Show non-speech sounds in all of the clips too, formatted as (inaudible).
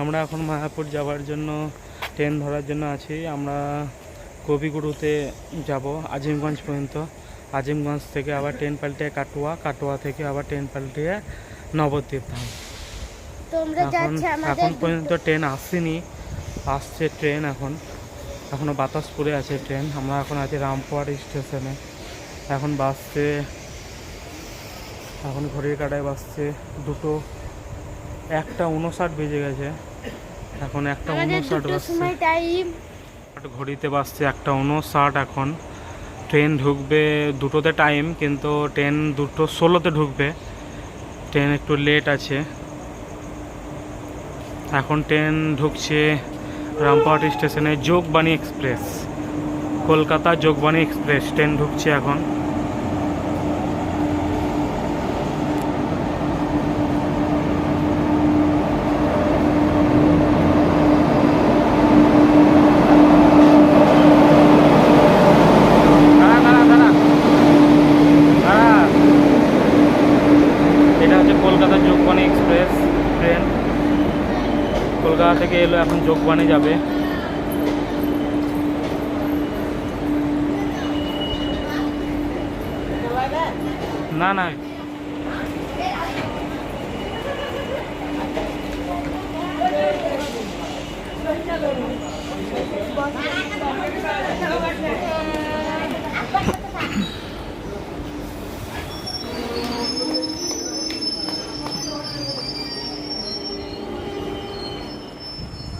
আমরা এখন মায়াপুর যাওয়ার জন্য ট্রেন ধরার জন্য আছি। আমরা কবিগুরুতে যাব আজিমগঞ্জ পর্যন্ত। আজিমগঞ্জ থেকে আবার ট্রেন পাল্টে কাটোয়া কাটোয়া থেকে আবার ট্রেন পাল্টিয়ে নবদ্বীপ ধাম। এখন এখন পর্যন্ত ট্রেন আসেনি আসছে ট্রেন এখন। এখনও বাতাসপুরে আছে ট্রেন আমরা এখন আছি রামপুরহাট স্টেশনে এখন বাসছে এখন ঘড়ির কাটায় বাসছে দুটো। একটা উনষাট বেজে গেছে। এখন একটা উনষাট বাজছে। ঘড়িতে বাজছে একটা উনষাট এখন। ট্রেন ঢুকবে দুটোতে টাইম কিন্তু ট্রেন দুটো ষোলোতে ঢুকবে। ট্রেন একটু লেট আছে। এখন ট্রেন ঢুকছে রামপুরহাট স্টেশনে Jogbani express. Kolkata Jogbani express train ঢুকছে এখন দাঁড়া, দাঁড়া, দাঁড়া। দাঁড়া। এটা হচ্ছে কলকাতা যোগবাণী এক্সপ্রেস ট্রেন কলকাতা থেকে এলো বানে যাবে না না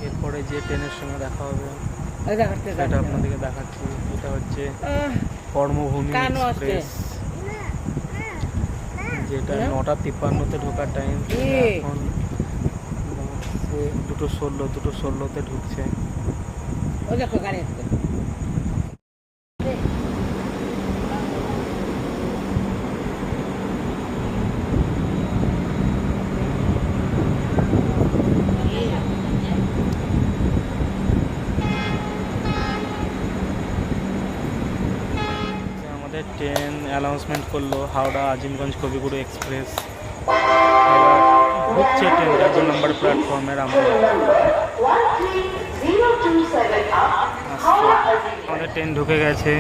এরপরে যে ট্রেনের সঙ্গে দেখা হবে সেটা আপনাদেরকে দেখাচ্ছি। এটা হচ্ছে কর্মভূমি এক্সপ্রেস। যেটা নটা তিপ্পান্নতে ঢোকার টাইম এখন দুটো ষোলো দুটো ষোলোতে ঢুকছে ওই দেখো গাড়ি আসছে আমাদের ট্রেন অ্যানাউন্সমেন্ট করল, হাওড়া, আজিমগঞ্জ, কবিগুরু এক্সপ্রেস। ঢুকছে ট্রেনটা দু নম্বর প্ল্যাটফর্মের আমরা আমাদের ট্রেন ঢুকে গেছে।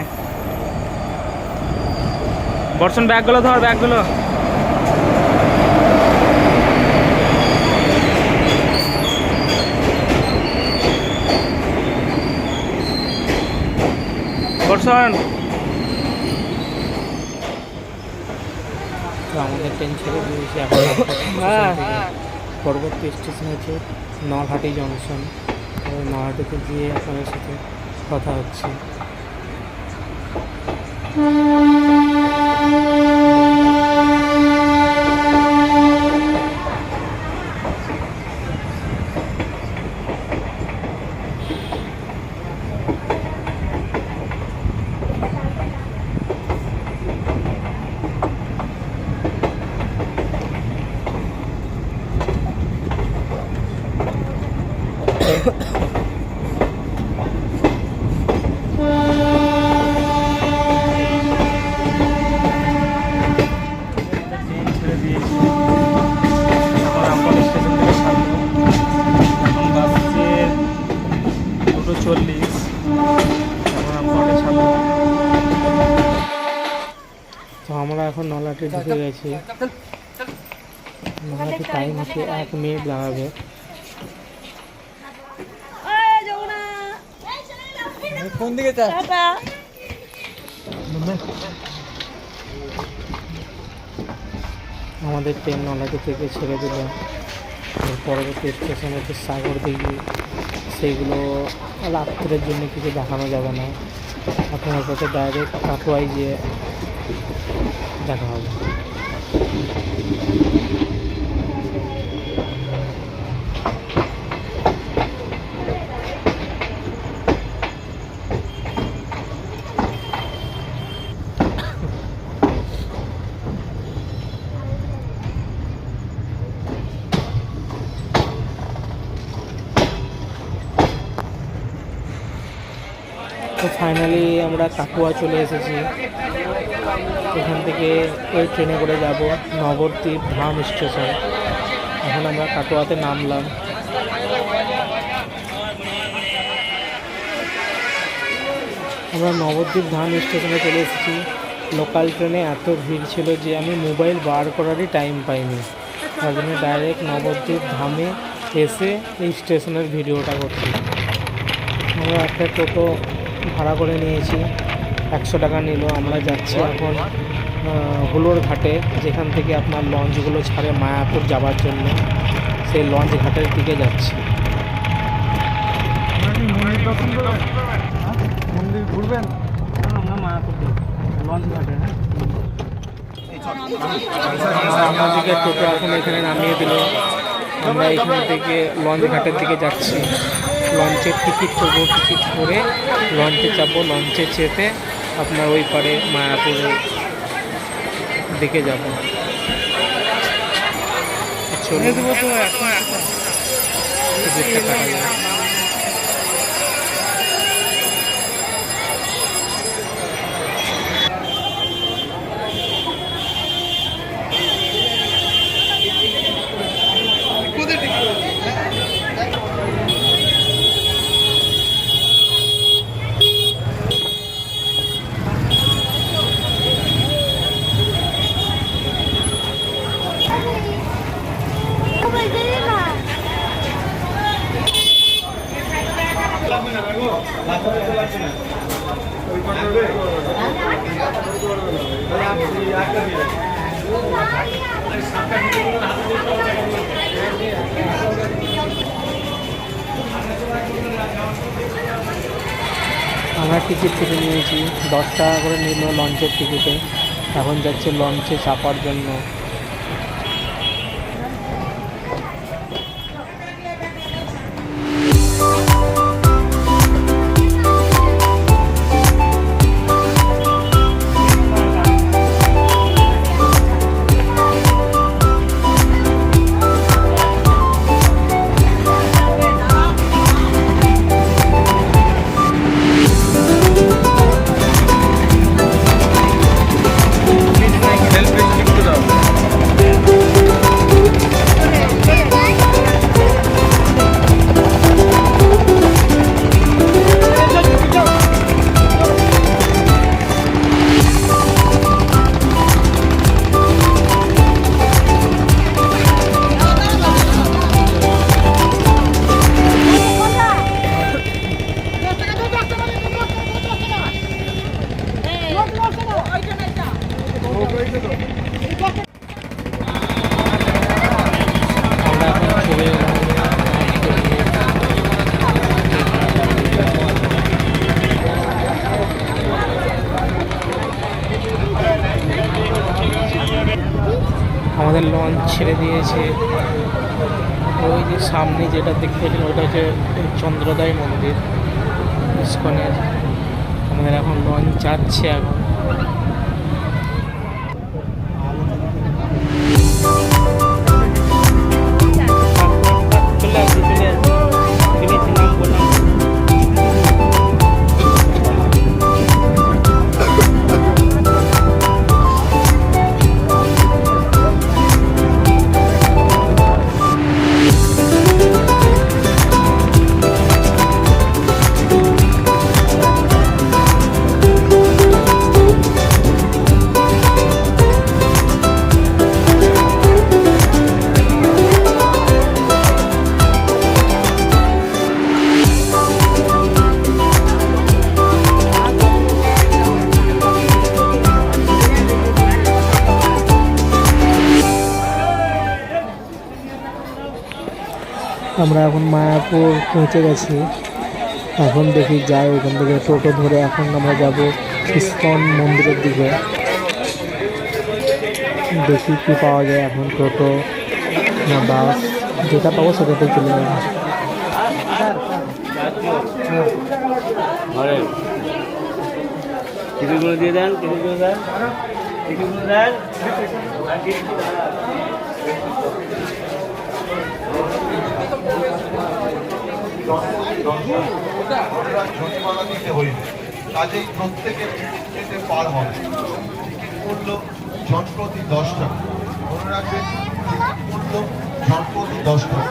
বর্ষণ, ব্যাগগুলো ধর, ব্যাগগুলো। বর্ষণ তো আমাদের ট্রেন ছেড়ে দিয়েছে এখন (laughs) হ্যাঁ পরবর্তী স্টেশন হচ্ছে নলহাটি জংশন নলহাটিতে গিয়ে আপনাদের সাথে কথা হচ্ছে ট্রেন ছেড়ে দিয়েছে এখন রামপাল স্টেশন থেকে ছাড়লো এখন বাসছে দুটো চল্লিশ এখন রামপালে ছাড়লো তো আমরা এখন নলাটি ঢুকে গেছি। টাইম হচ্ছে এক মিনিট লাগাবে কোন দিকে আমাদের ট্রেন নলাটি থেকে ছেড়ে দিল। পরবর্তী স্টেশন হচ্ছে সাগর দিঘি। সেইগুলো রাত্রের জন্য কিছু দেখানো যাবে না। আপনার কাছে ডাইরেক্ট কাটোয়াই গিয়ে দেখা হবে। তো ফাইনালি আমরা কাকুয়া চলে এসেছি। এখান থেকে ওই ট্রেনে করে যাব। নবদ্বীপ ধাম স্টেশন। এখন আমরা কাটোয়াতে নামলাম। আমরা নবদ্বীপ ধাম স্টেশনে চলে এসেছি। লোকাল ট্রেনে এত ভিড় ছিল যে আমি মোবাইল বার করারই টাইম পাইনি। তার জন্য ডাইরেক্ট নবদ্বীপ ধামে এসে এই স্টেশনের ভিডিওটা করছি। আমরা একটা টোটো ভাড়া করে নিয়েছি। একশো টাকা নিল, আমরা যাচ্ছি এখন হুলোর ঘাটে, যেখান থেকে আপনার লঞ্চগুলো ছাড়ে মায়াপুর যাওয়ার জন্য। সেই লঞ্চ ঘাটের দিকে যাচ্ছি। আমরা মায়াপুর টোটো এখন এখানে নামিয়ে দিল। আমরা এখান থেকে লঞ্চ ঘাটের দিকে যাচ্ছি। লঞ্চের টিকিট করব, টিকিট করে লঞ্চে চাপবো লঞ্চে চেপে আপনার ওই পারে মায়াপুরের দিকে যাব চলে দেবো তো টিকিটটা কাটা যায় আমরা টিকিট কেটে নিয়েছি। দশ টাকা করে নিল লঞ্চের টিকিটে এখন যাচ্ছে লঞ্চে চাপার জন্য। ছেড়ে দিয়েছে। ওই যে সামনে যেটা দেখতে পাচ্ছেন ওটা হচ্ছে চন্দ্রদায় মন্দির, ইস্কনের। আমাদের এখন লঞ্চ যাচ্ছে এখন। আমরা এখন মায়াপুর পৌঁছে গেছি। এখন দেখি যাই ওখান থেকে টোটো ধরে এখন আমরা যাব ইস্কন মন্দিরের দিকে। দেখি কি পাওয়া যায় এখন টোটো না বাস, যেটা পাবো সেটাতে চলে যাব। দিয়ে দেন টিকিটগুলো দেন। টিকিটগুলো দিতে হইবে কাজেই প্রত্যেকে টিকিট কেটে পার হবে টিকিট মূল্য জনপ্রতি দশ টাকা মনে রাখবেন টিকিট মূল্য দশ টাকা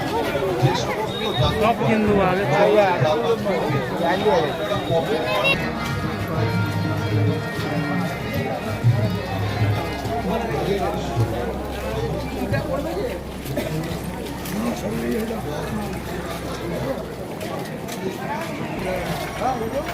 যে সমস্ত সব হিন্দু আগে গাড়ি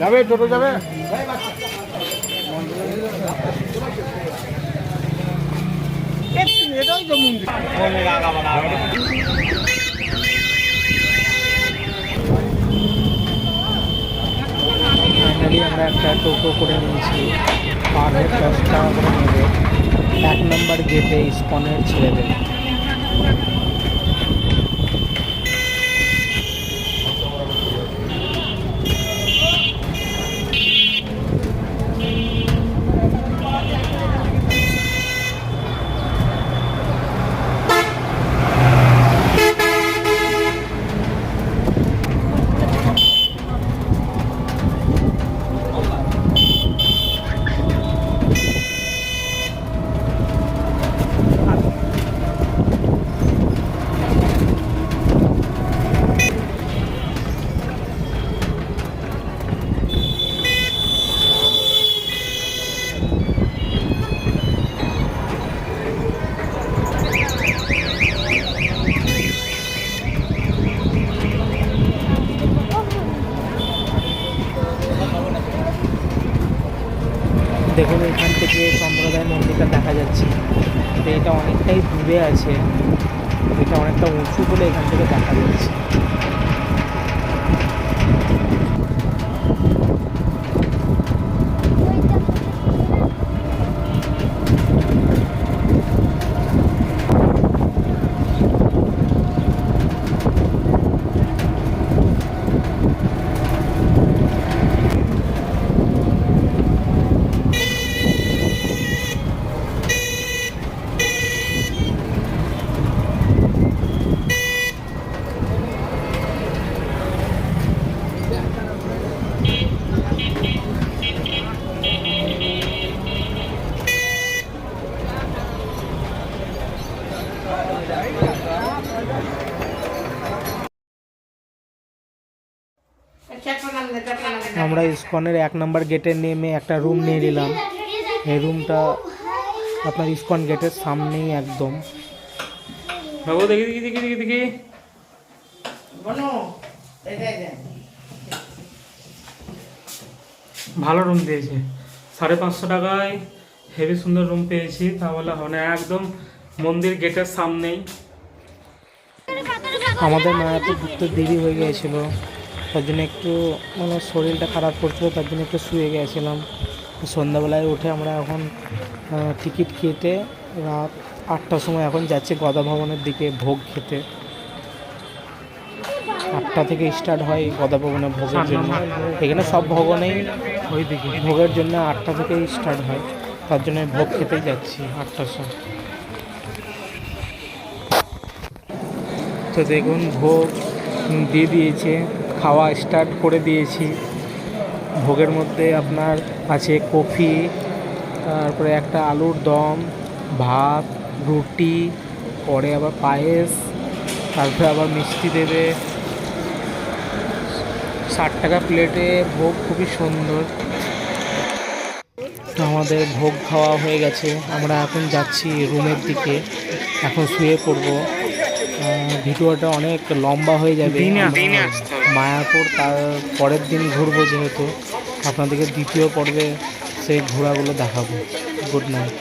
যাবে, টোটো যাবে? এটাই তো ফাইনালি আমরা একটা টোটো করে নিয়েছি। পার হেড দশ টাকা করে নেবে। এক নম্বর গেটে ইস্কনের ছেড়ে দেবে। দেখুন চন্দ্রোদয় দেখা যাচ্ছে। তো এটা অনেকটাই দূরে আছে। এটা অনেকটা উঁচু বলে এখান থেকে দেখা যাচ্ছে। ইস্কনের এক নম্বর গেটে নেমে একটা রুম নিয়ে নিলাম। এই রুমটা আপনার ইস্কন গেটের সামনেই একদম। বাবু দেখি দেখি দেখি দেখি দেখি। ভালো রুম দিয়েছে। সাড়ে পাঁচশো টাকায় হেভি সুন্দর রুম পেয়েছি। তাহলে মানে একদম মন্দির গেটের সামনেই। আমাদের মায়াপুর ঘুরতে দেরি হয়ে গিয়েছিল। তার জন্য একটু মানে শরীরটা খারাপ করছিল তার জন্য একটু শুয়ে গিয়েছিলাম সন্ধ্যাবেলায় উঠে আমরা এখন টিকিট কেটে রাত আটটার সময় এখন যাচ্ছি গদা ভবনের দিকে ভোগ খেতে। আটটা থেকে স্টার্ট হয় গদাভবনে ভোগের জন্য। এখানে সব ভবনেই ওইদিকে। ভোগের জন্য আটটা থেকেই স্টার্ট হয়। তার জন্য ভোগ খেতেই যাচ্ছি আটটার সময়। তো দেখুন ভোগ দিয়ে দিয়েছে। খাওয়া স্টার্ট করে দিয়েছি। ভোগের মধ্যে আপনার আছে কফি, তারপরে একটা আলুর দম, ভাত, রুটি, পরে আবার পায়েস, তারপরে আবার মিষ্টি দেবে। ষাট টাকা প্লেটে ভোগ খুবই সুন্দর। তো আমাদের ভোগ খাওয়া হয়ে গেছে। আমরা এখন যাচ্ছি রুমের দিকে। এখন শুয়ে পড়ব। ভিডিওটা অনেক লম্বা হয়ে যাবে। মায়াপুর তার পরের দিন ঘুরবো যেহেতু। আপনাদেরকে দ্বিতীয় পর্বে সেই ঘোড়াগুলো দেখাবো। Good night